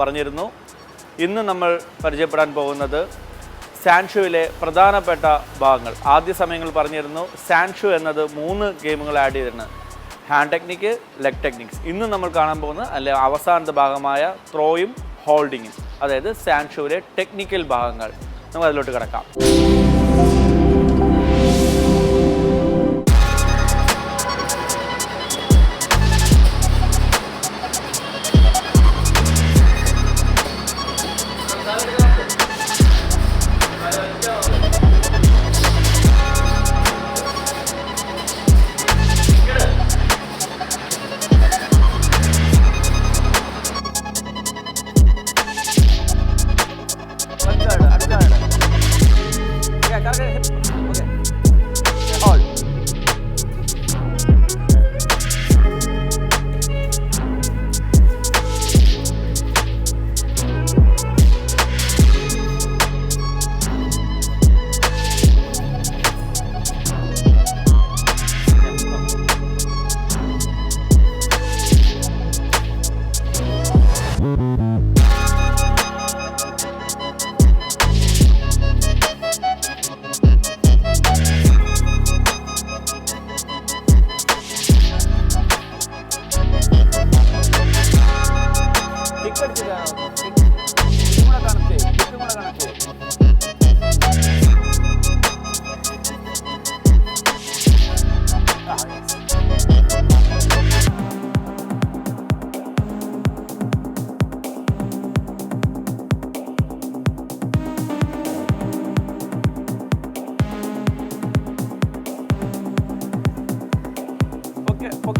Speaker 2: പറഞ്ഞിരുന്നു. ഇന്ന് നമ്മൾ പരിചയപ്പെടാൻ പോകുന്നത് സാൻഷുവിലെ പ്രധാനപ്പെട്ട ഭാഗങ്ങൾ. ആദ്യ സമയങ്ങൾ പറഞ്ഞിരുന്നു സാൻഷു എന്നത് മൂന്ന് ഗെയിമുകൾ ആഡ് ചെയ്തിരുന്നു ഹാൻഡ് ടെക്നിക്ക് ലെഗ് ടെക്നിക്സ്. ഇന്ന് നമ്മൾ കാണാൻ പോകുന്ന അല്ലെ അവസാനത്തെ ഭാഗമായ ത്രോയും ഹോൾഡിങ്ങും. അതായത് സാൻഷുവിലെ ടെക്നിക്കൽ ഭാഗങ്ങൾ. നമുക്ക് അതിലോട്ട് കിടക്കാം.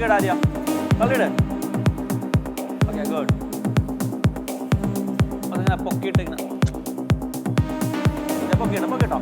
Speaker 2: ഓക്കെ ആര്യ കളിയുടെ ഓക്കെ ഗുഡ് അതിങ്ങനെ പൊക്കിയിട്ട് ഇങ്ങനെ. ഞാൻ പൊക്കിയിട്ട്?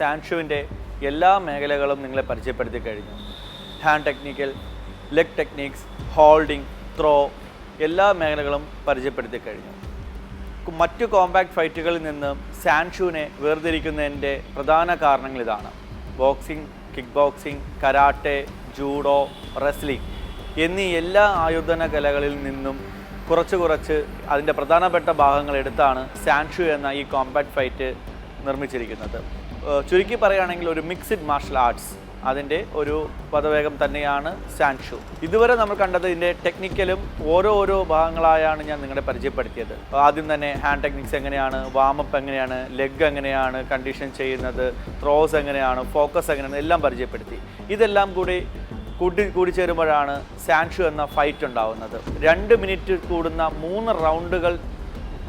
Speaker 2: സാൻഷുവിന്റെ എല്ലാ മേഖലകളും നിങ്ങളെ പരിചയപ്പെടുത്തി കഴിഞ്ഞു. Hand technical leg techniques holding throw എല്ലാ മേഖലകളും പരിചയപ്പെടുത്തി കഴിഞ്ഞു. മറ്റു കോമ്പാക്ട് ഫൈറ്റുകളിൽ നിന്ന് സാൻഷുവിനെ വേർതിരിക്കുന്നതിന്റെ പ്രധാന കാരണങ്ങൾ ഇതാണ്. Boxing kick boxing karate judo wrestling എന്നീ എല്ലാ ആയുധന കലകളിൽ നിന്നും കുറച്ച് കുറച്ച് അതിന്റെ പ്രധാനപ്പെട്ട ഭാഗങ്ങൾ എടുത്താണ് സാൻഷു എന്ന ഈ കോമ്പാക്ട് ഫൈറ്റ് നിർമ്മിച്ചിരിക്കുന്നത്. ചുരുക്കി പറയുകയാണെങ്കിൽ ഒരു മിക്സ്ഡ് മാർഷൽ ആർട്സ് അതിന്റെ ഒരു പദവേഗം തന്നെയാണ് സാൻഷു. ഇതുവരെ നമ്മൾ കണ്ടത് ഇതിന്റെ ടെക്നിക്കലും ഓരോ ഓരോ ഭാഗങ്ങളായാണ് ഞാൻ നിങ്ങളെ പരിചയപ്പെടുത്തിയത്. ആദ്യം തന്നെ ഹാൻഡ് ടെക്നിക്സ് എങ്ങനെയാണ് വാമപ്പ് എങ്ങനെയാണ് ലെഗ് എങ്ങനെയാണ് കണ്ടീഷൻ ചെയ്യുന്നത് ത്രോസ് എങ്ങനെയാണ് ഫോക്കസ് എങ്ങനെയാണ് എല്ലാം പരിചയപ്പെടുത്തി. ഇതെല്ലാം കൂടി കൂട്ടി കൂടിച്ചേരുമ്പോഴാണ് സാൻഷു എന്ന ഫൈറ്റ് ഉണ്ടാവുന്നത്. രണ്ട് മിനിറ്റ് കൂടുന്ന മൂന്ന് റൗണ്ടുകൾ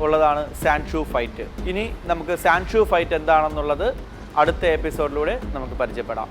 Speaker 2: ഉള്ളതാണ് സാൻഷു ഫൈറ്റ് ഇനി നമുക്ക് സാൻഷു ഫൈറ്റ് എന്താണെന്നുള്ളത് അടുത്ത എപ്പിസോഡിലൂടെ നമുക്ക് പരിചയപ്പെടാം.